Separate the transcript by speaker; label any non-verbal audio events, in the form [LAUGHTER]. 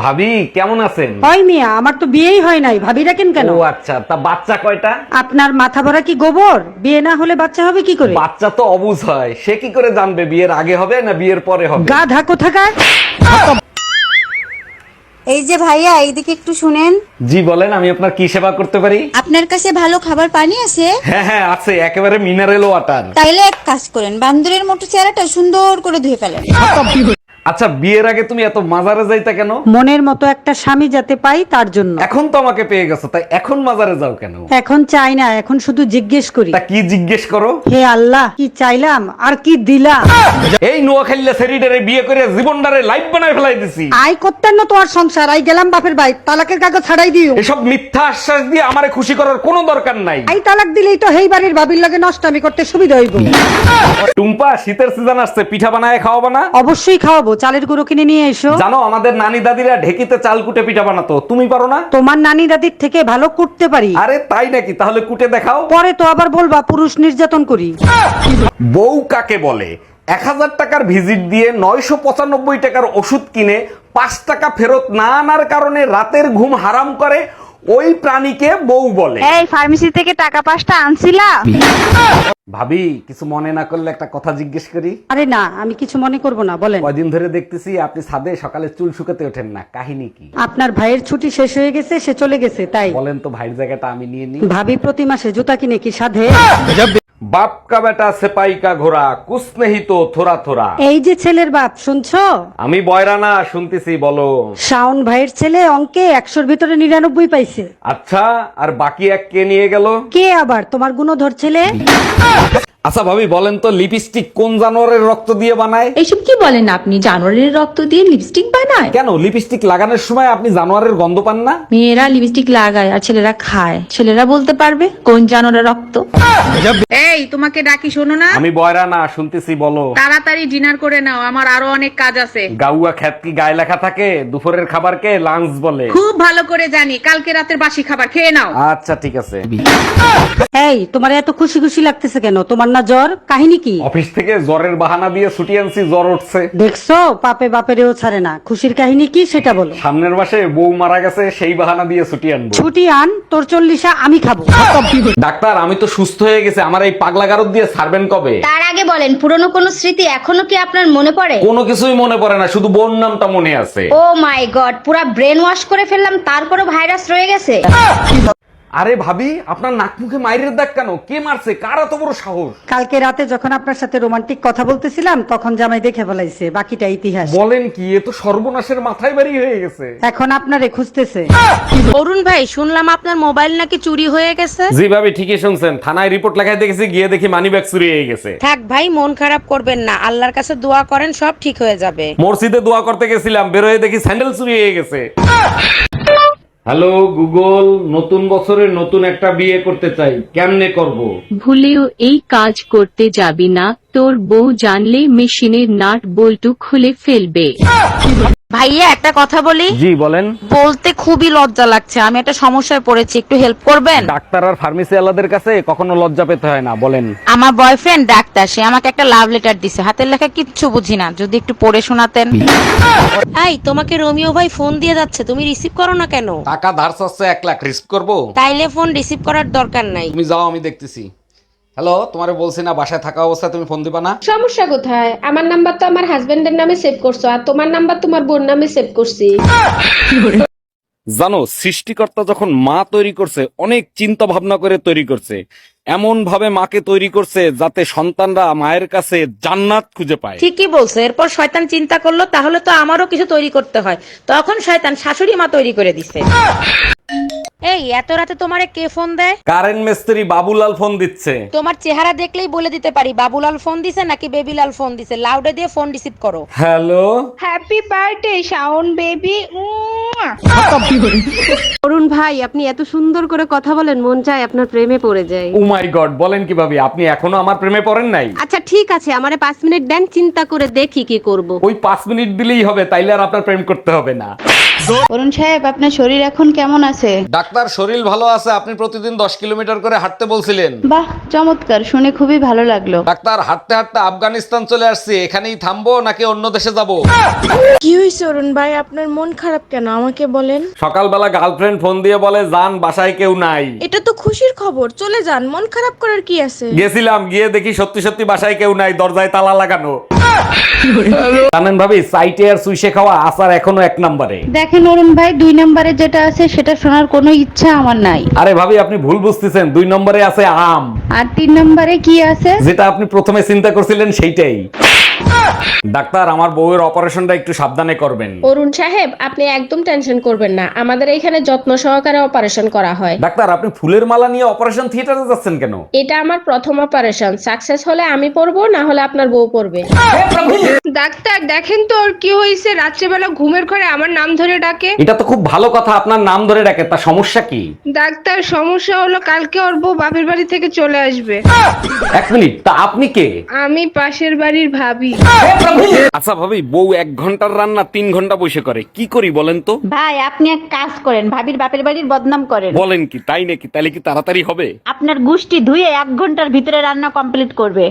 Speaker 1: ভাবি কেমন আছেন?
Speaker 2: হয় মিয়া আমার তো বিয়েই হয় নাই। ভাবি রাখেন কেন?
Speaker 1: ও আচ্ছা তা বাচ্চা কয়টা?
Speaker 2: আপনার মাথা ভরা কি গোবর? বিয়ে না হলে বাচ্চা হবে কি করে?
Speaker 1: বাচ্চা তো অবুঝ হয়। সে কি করে জানবে বিয়ের আগে হবে না বিয়ের পরে হবে?
Speaker 2: গাধা কোথাকার?
Speaker 3: এই যে ভাইয়া এইদিকে একটু শুনেন।
Speaker 1: জি বলেন আমি আপনার কি সেবা করতে পারি?
Speaker 3: আপনার কাছে ভালো খাবার পানি আছে?
Speaker 1: হ্যাঁ হ্যাঁ আছে একেবারে মিনারেল ওয়াটার
Speaker 3: তাইলে এক কাজ করেন বান্দরের মতো চেহারাটা সুন্দর করে ধুয়ে ফেলেন।
Speaker 1: আচ্ছা বিয়ের আগে তুমি এত মাজারে যাইতা কেন?
Speaker 2: মনের মতো একটা স্বামী যাতে পাই তার জন্য।
Speaker 1: এখন তো আমাকে পেয়ে গেছো তাই এখন মাজারে যাও কেন?
Speaker 2: এখন চাই না এখন শুধু জিজ্ঞেস করি।
Speaker 1: তা কি জিজ্ঞেস করো?
Speaker 2: হে আল্লাহ কি চাইলাম আর কি দিলাম?
Speaker 1: এই নোয়াখাইলা সেরিডারে বিয়ে করে জীবনটারে লাইফ বানায় ফেলাই দিছি।
Speaker 2: আই করতেন না তোমার সংসার আই গেলাম বাপের ভাই তালাকের কাগজ ছাড়াই দিও।
Speaker 1: এসব মিথ্যা আশ্বাস দিয়ে আমারে খুশি করার কোনো দরকার নাই।
Speaker 2: আই তালাক দিলেই তো হেই বাড়ির ভাবির লাগে নষ্ট আমি করতে সুবিধা হইব।
Speaker 1: টুম্পা শীতের সিজন আসছে পিঠা বানায় খাওয়াবা না?
Speaker 2: অবশ্যই খাওয়াবো চালের গুঁড়ো কিনে নিয়ে এসো।
Speaker 1: জানো আমাদের নানি দাদিরা ঢেকিতে চাল কুটে পিঠা বানাতো। তুমি পারো না?
Speaker 2: তোমার নানি দাদির থেকে ভালো করতে পারি।
Speaker 1: আরে তাই নাকি? তাহলে কুটে দেখাও।
Speaker 2: পরে তো আবার বলবা পুরুষ নির্যাতন করি।
Speaker 1: বউ কাকে বলে? এক হাজার টাকার ভিজিট দিয়ে নয়শো পঁচানব্বই টাকার ওষুধ কিনে পাঁচ টাকা ফেরত না আনার কারণে রাতের ঘুম হারাম করে ওই প্রাণীকে বউ বলে।
Speaker 4: এই ফার্মেসি থেকে টাকা পাঁচটা আনছিলা?
Speaker 1: ভাবি কিছু মনে না করলে একটা কথা জিজ্ঞেস করি।
Speaker 2: আরে না আমি কিছু মনে করব না বলেন।
Speaker 1: কয়দিন ধরে দেখতেছি আপনি ছাদে সকালে চুল শুকাতে ওঠেন না। কাহিনী কি?
Speaker 2: আপনার ভাইয়ের ছুটি শেষ হয়ে গেছে সে চলে গেছে তাই।
Speaker 1: বলেন তো ভাইয়ের জায়গাটা আমি নিয়ে নিই।
Speaker 2: ভাবি প্রতি মাসে জুতা কিনে কি সাধে?
Speaker 1: বাপ কা বেটা সেপাই কা ঘোড়া কুছ নেহি তো থোড়া থোড়া।
Speaker 2: এই যে ছেলের বাপ শুনছো?
Speaker 1: আমি বয়রা না শুনতেছি বলো।
Speaker 2: শাওন ভাইয়ের ছেলে অঙ্কে একশোর ভিতরে নিরানব্বই পাইছে।
Speaker 1: আচ্ছা আর বাকি এক কে নিয়ে গেল?
Speaker 2: কে আবার? তোমার গুণধর ছেলে?
Speaker 1: আচ্ছা ভাবি বলেন তো লিপস্টিক কোন জানোয়ারের রক্ত দিয়ে বানায়?
Speaker 5: এইসব কি বলেন আপনি? জানোয়ারের রক্ত দিয়ে লিপস্টিক বানায়
Speaker 1: কেন? লিপস্টিক লাগানোর সময় আপনি জানোয়ারের গন্ধ পান না?
Speaker 5: মেয়েরা লিপস্টিক লাগায় আর ছেলেরা খায়। ছেলেরা বলতে পারবে কোন জানোয়ারের রক্ত?
Speaker 6: এই তোমাকে ডাকি শোনো না।
Speaker 1: আমি বয়রা না শুনতেছি বলো।
Speaker 6: তাড়াতাড়ি ডিনার করে নাও আমার আরও অনেক কাজ আছে।
Speaker 1: গাউয়া খ্যাত কি গায়ে লেখা থাকে? দুপুরের খাবারকে লাঞ্চ বলে।
Speaker 6: খুব ভালো করে জানি কালকে রাতের বাসি খাবার খেয়ে নাও।
Speaker 1: আচ্ছা ঠিক আছে।
Speaker 2: এই তোমার এত খুশি খুশি লাগতেছে কেন? তোমার না জ্বর? কাহিনী কি?
Speaker 1: অফিস থেকে জ্বরের বাহানা দিয়ে ছুটি আনছি জ্বর উঠছে।
Speaker 2: দেখছ? পাপে বাপেরেও ছাড়ে না। খুশির কাহিনী কি সেটা বলো।
Speaker 1: সামনের মাসে বউ মারা গেছে সেই বাহানা দিয়ে ছুটি আনব।
Speaker 2: ছুটি আন তোর চল্লিশা আমি খাব।
Speaker 1: ডাক্তার আমি তো সুস্থ হয়ে গেছে আমার এই পাগলা গারদ দিয়ে ছাড়বেন কবে?
Speaker 7: তার আগে বলেন পুরনো কোনো স্মৃতি এখনও কি আপনার মনে পড়ে?
Speaker 1: কোনো কিছুই মনে পড়ে না শুধু বোন নামটা মনে আছে।
Speaker 7: ও মাই গড পুরা ব্রেন ওয়াশ করে ফেললাম তারপরও ভাইরাস রয়ে গেছে?
Speaker 1: আরে ভাবি আপনার নাক মুখে মাইরের দাগ কেন? কে মারছে? কার এত বড় সাহস?
Speaker 2: কালকে রাতে যখন আপনার সাথে রোমান্টিক কথা বলতেছিলাম তখন জামাই দেখে ফেলাইছে বাকিটা ইতিহাস।
Speaker 1: বলেন কি এ তো সর্বনাশের মাথায় বাড়ি হয়ে গেছে।
Speaker 2: এখন আপনারে খুঁজতেছে।
Speaker 4: অরুণ ভাই শুনলাম আপনার মোবাইল নাকি চুরি হয়ে গেছে?
Speaker 1: জি ভাবি ঠিকই শুনছেন। থানায় রিপোর্ট লেখায় দেখেছি গিয়ে দেখি মানি ব্যাগ চুরি হয়ে গেছে।
Speaker 4: থাক ভাই মন খারাপ করবেন না। আল্লাহর কাছে দোয়া করেন সব ঠিক হয়ে যাবে।
Speaker 1: মসজিদে দোয়া করতে গেছিলাম বেরোয় দেখি স্যান্ডেল চুরি হয়ে গেছে। হ্যালো গুগল নতুন বছরে নতুন একটা বিয়ে করতে চাই। কেমনে করব?
Speaker 8: ভুলেও এই কাজ করতে যাবি না। তোর বউ জানলে মেশিনের নাট বল্টু খুলে ফেলবে।
Speaker 4: ভাইয়া একটা কথা বলি?
Speaker 1: জি বলেন।
Speaker 4: বলতে খুবই লজ্জা লাগছে। আমি একটা সমস্যায় পড়েছি একটু হেল্প করবেন?
Speaker 1: ডাক্তার আর ফার্মেসি আলাদের কাছে কখনো লজ্জা পেতে হয় না বলেন।
Speaker 4: আমার বয়ফ্রেন্ড ডাক্তার সে আমাকে একটা লাভ লেটার দিছে। হাতের লেখা কিচ্ছু বুঝি না যদি একটু পড়ে শোনাতেন। এই তোমাকে রোমিও ভাই ফোন দিয়ে যাচ্ছে তুমি রিসিভ করো না কেন?
Speaker 1: টাকা ধার চাচ্ছে এক লাখ রিস্ক করব?
Speaker 4: তাইলে ফোন রিসিভ করার দরকার নাই।
Speaker 1: তুমি যাও আমি দেখতেছি। হ্যালো তোমারে বলছি না বাসায় থাকা অবস্থায় তুমি ফোন দিবা না?
Speaker 9: সমস্যা কোথায়? আমার নাম্বার তো আমার হাজবেন্ডের নামে সেভ করছ আর তোমার নাম্বার তোমার বোন নামে সেভ করছি।
Speaker 1: জানো সৃষ্টিকর্তা যখন মা তৈরি করছে অনেক চিন্তা ভাবনা করে তৈরি করছে। এমন ভাবে মাকে তৈরি করছে যাতে সন্তানরা মায়ের কাছে জান্নাত খুঁজে পায়।
Speaker 4: ঠিকই বলছো এরপর শয়তান চিন্তা করল তাহলে তো আমারও কিছু তৈরি করতে হয়। তখন শয়তান শাশুড়ি মা তৈরি করে দিছে। এই এত রাতে তোমারে কে ফোন দেয়?
Speaker 1: কারেন্ট মিস্ত্রি বাবুলাল ফোন দিচ্ছে।
Speaker 4: তোমার চেহারা দেখলেই বলে দিতে পারি বাবুলাল ফোন দিছে নাকি বেবিলাল ফোন দিছে? লাউডে দিয়ে ফোন রিসিভ করো।
Speaker 1: Hello?
Speaker 6: Happy birthday Shaon baby
Speaker 9: Arun ভাই আপনি এত সুন্দর করে কথা বলেন মন চায় আপনার প্রেমে পড়ে যায়
Speaker 1: ও মাই গড বলেন কি কীভাবে আপনি এখনও আমার প্রেমে পড়েন নাই?
Speaker 9: আচ্ছা ঠিক আছে আমারে পাঁচ মিনিট দেন চিন্তা করে দেখি কি করব।
Speaker 1: ওই পাঁচ মিনিট দিলেই হবে তাইলে আর আপনার প্রেম করতে হবে না।
Speaker 3: অরুণ সাহেব আপনার শরীর এখন কেমন আছে?
Speaker 1: ডাক্তার শরীর ভালো আছে। আপনি প্রতিদিন দশ কিলোমিটার করে হাঁটতে বলছিলেন।
Speaker 3: বাহ চমৎকার। শুনে খুবই ভালো লাগল।
Speaker 1: ডাক্তার হাঁটতে হাঁটতে আফগানিস্তান চলে আসছি। এখানেই থামবো নাকি অন্য দেশে যাব?
Speaker 5: কি হয়েছে অরুণ ভাই? আপনার মন খারাপ কেন? আমাকে বলেন।
Speaker 1: সকালবেলা গার্লফ্রেন্ড ফোন দিয়ে বলে যান বাসায় কেউ নাই।
Speaker 5: এটা তো খুশির খবর। চলে যান মন খারাপ করার কি আছে?
Speaker 1: গেছিলাম গিয়ে দেখি সত্যি সত্যি বাসায় কেউ নাই দরজায় তালা লাগানো। [LAUGHS] জানেন ভাবি সাইটে আর সুইসে খাওয়া আসার এখনও এক নম্বরে।
Speaker 3: দেখেন অরুণ ভাই দুই নম্বরে যেটা আছে সেটা শোনার কোনো ইচ্ছা আমার নাই।
Speaker 1: আরে ভাবি আপনি ভুল বুঝতেছেন দুই নম্বরে আছে আম।
Speaker 3: আর তিন নম্বরে কি আছে?
Speaker 1: যেটা আপনি প্রথমে চিন্তা করছিলেন সেইটাই। ডাক্তার আমার বউয়ের অপারেশনটা একটু সাবধানে করবেন।
Speaker 9: অরুণ সাহেব আপনি একদম টেনশন করবেন না। আমাদের এখানে যত্ন সহকারে অপারেশন করা হয়।
Speaker 1: ডাক্তার আপনি ফুলের মালা নিয়ে অপারেশন থিয়েটারে যাচ্ছেন কেন?
Speaker 9: এটা আমার প্রথম অপারেশন। সাকসেস হলে আমি পড়ব না হলে আপনার বউ পড়বে
Speaker 6: ডাক্তার দেখেন তো ওর কি হয়েছে। রাত্রেবেলা ঘুমের ঘরে আমার নাম ধরে ডাকে।
Speaker 1: এটা তো খুব ভালো কথা আপনার নাম ধরে ডাকে। তা সমস্যা কি?
Speaker 6: ডাক্তার সমস্যা হলো কালকে ওর বউ বাপের বাড়ি থেকে চলে আসবে।
Speaker 1: এক মিনিট তা আপনি কে?
Speaker 6: আমি পাশের বাড়ির ভাবি।
Speaker 1: আচ্ছা ভাবি বউ এক ঘণ্টার রান্না তিন ঘণ্টা বসে করে। কি করি বলেন তো?
Speaker 3: ভাই আপনি এক কাজ করেন। ভাবির বাপের বাড়ির বদনাম করেন।
Speaker 1: বলেন কি তাই নাকি? তাহলে কি তাড়াতাড়ি হবে?
Speaker 3: আপনার গুষ্টি ধুয়ে এক ঘণ্টার ভিতরে রান্না কমপ্লিট করবে।